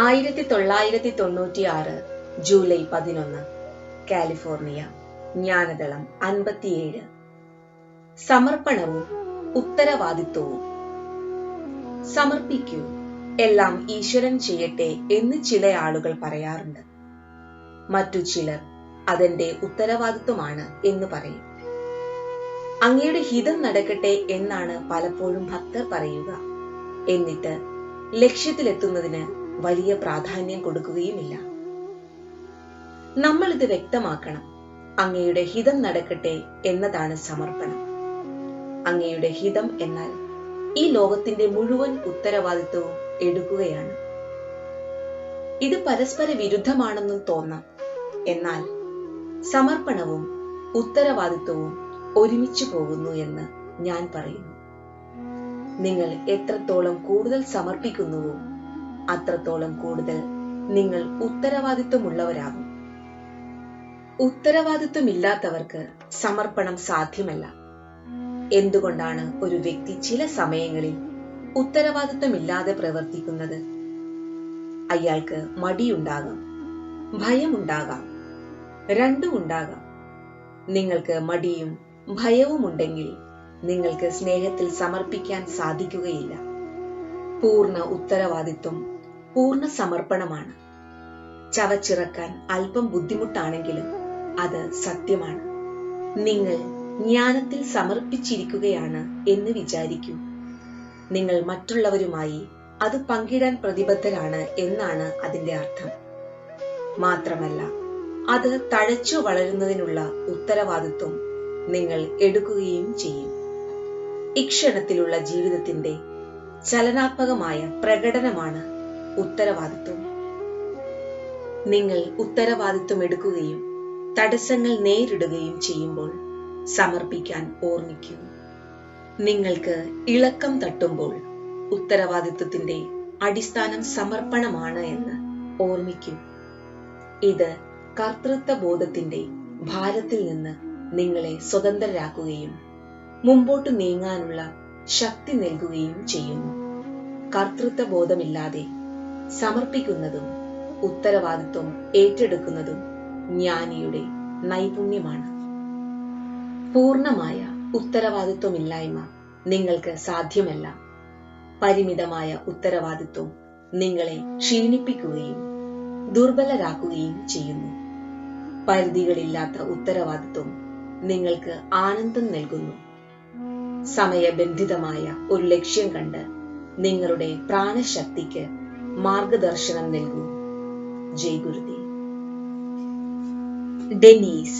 ആയിരത്തി തൊള്ളായിരത്തി തൊണ്ണൂറ്റി ആറ് ജൂലൈ പതിനൊന്ന് കാലിഫോർണിയ ജ്ഞാനദളം അൻപത്തിയേഴ്. സമർപ്പണവും ഉത്തരവാദിത്വവും. സമർപ്പിക്കൂ എല്ലാം ഈശ്വരൻ ചെയ്യട്ടെ എന്ന് ചില ആളുകൾ പറയാറുണ്ട്. മറ്റു ചിലർ അതെന്റെ ഉത്തരവാദിത്വമാണ് എന്ന് പറയും. അങ്ങയുടെ ഹിതം നടക്കട്ടെ എന്നാണ് പലപ്പോഴും ഭക്തർ പറയുക. എന്നിട്ട് ലക്ഷ്യത്തിലെത്തുന്നതിന് വലിയ പ്രാധാന്യം കൊടുക്കുകയുമില്ല. നമ്മൾ ഇത് വ്യക്തമാക്കണം. അങ്ങയുടെ ഹിതം നടക്കട്ടെ എന്നതാണ് സമർപ്പണം. അങ്ങയുടെ ഹിതം എന്നാൽ ഈ ലോകത്തിന്റെ മുഴുവൻ ഉത്തരവാദിത്വവും എടുക്കുകയാണ്. ഇത് പരസ്പര വിരുദ്ധമാണെന്നും തോന്നാം. എന്നാൽ സമർപ്പണവും ഉത്തരവാദിത്വവും ഒരുമിച്ച് പോകുന്നു എന്ന് ഞാൻ പറയുന്നു. നിങ്ങൾ എത്രത്തോളം കൂടുതൽ സമർപ്പിക്കുന്നുവോ അത്രത്തോളം കൂടുതൽ നിങ്ങൾ ഉത്തരവാദിത്വമുള്ളവരാകും. ഉത്തരവാദിത്വമില്ലാത്തവർക്ക് സമർപ്പണം സാധ്യമല്ല. എന്തുകൊണ്ടാണ് ഒരു വ്യക്തി ചില സമയങ്ങളിൽ ഉത്തരവാദിത്വമില്ലാതെ പ്രവർത്തിക്കുന്നത്? അയാൾക്ക് മടിയുണ്ടാകാം ഭയമുണ്ടാകാം രണ്ടും ഉണ്ടാകാം. നിങ്ങൾക്ക് മടിയും ഭയവും ഉണ്ടെങ്കിൽ നിങ്ങൾക്ക് സ്നേഹത്തിൽ സമർപ്പിക്കാൻ സാധിക്കുകയില്ല. പൂർണ ഉത്തരവാദിത്വം പൂർണ സമർപ്പണമാണ്. ചവച്ചിറക്കാൻ അല്പം ബുദ്ധിമുട്ടാണെങ്കിലും അത് സത്യമാണ്. നിങ്ങൾ ജ്ഞാനത്തിൽ സമർപ്പിച്ചിരിക്കുകയാണ് എന്ന് വിചാരിക്കൂ. നിങ്ങൾ മറ്റുള്ളവരുമായി അത് പങ്കിടാൻ പ്രതിബദ്ധരാണ് എന്നാണ് അതിന്റെ അർത്ഥം. മാത്രമല്ല അത് തഴച്ചു വളരുന്നതിനുള്ള ഉത്തരവാദിത്വം നിങ്ങൾ എടുക്കുകയും ചെയ്യും. ഇക്ഷണത്തിലുള്ള ജീവിതത്തിന്റെ ചലനാത്മകമായ പ്രകടനമാണ് ഉത്തരവാദിത്വം. നിങ്ങൾ ഉത്തരവാദിത്വം എടുക്കുകയും തടസ്സങ്ങൾ നേരിടുകയും ചെയ്യുമ്പോൾ സമർപ്പിക്കാൻ ഓർമ്മിക്കൂ. നിങ്ങൾക്ക് ഇളക്കം തട്ടുമ്പോൾ ഉത്തരവാദിത്വത്തിന്റെ അടിസ്ഥാനം സമർപ്പണമാണ് എന്ന് ഓർമ്മിക്കൂ. ഇത് കർത്തൃത്വ ബോധത്തിന്റെ ഭാരത്തിൽ നിന്ന് നിങ്ങളെ സ്വതന്ത്രരാക്കുകയും മുമ്പോട്ട് നീങ്ങാനുള്ള ശക്തി നൽകുകയും ചെയ്യുന്നു. കർത്തൃത്വ ബോധമില്ലാതെ സമർപ്പിക്കുന്നതും ഉത്തരവാദിത്വം ഏറ്റെടുക്കുന്നതും ജ്ഞാനിയുടെ നൈപുണ്യമാണ്. പൂർണമായ ഉത്തരവാദിത്വമില്ലായ്മ നിങ്ങൾക്ക് സാധ്യമല്ല. പരിമിതമായ ഉത്തരവാദിത്വം നിങ്ങളെ ക്ഷീണിപ്പിക്കുകയും ദുർബലരാക്കുകയും ചെയ്യുന്നു. പരിധികളില്ലാത്ത ഉത്തരവാദിത്വം നിങ്ങൾക്ക് ആനന്ദം നൽകുന്നു. സമയബന്ധിതമായ ഒരു ലക്ഷ്യം കണ്ട് നിങ്ങളുടെ പ്രാണശക്തിക്ക് മാർഗദർശനം നൽകൂ. ജയ് ഗുരുദേവ്. ഡെനീസ്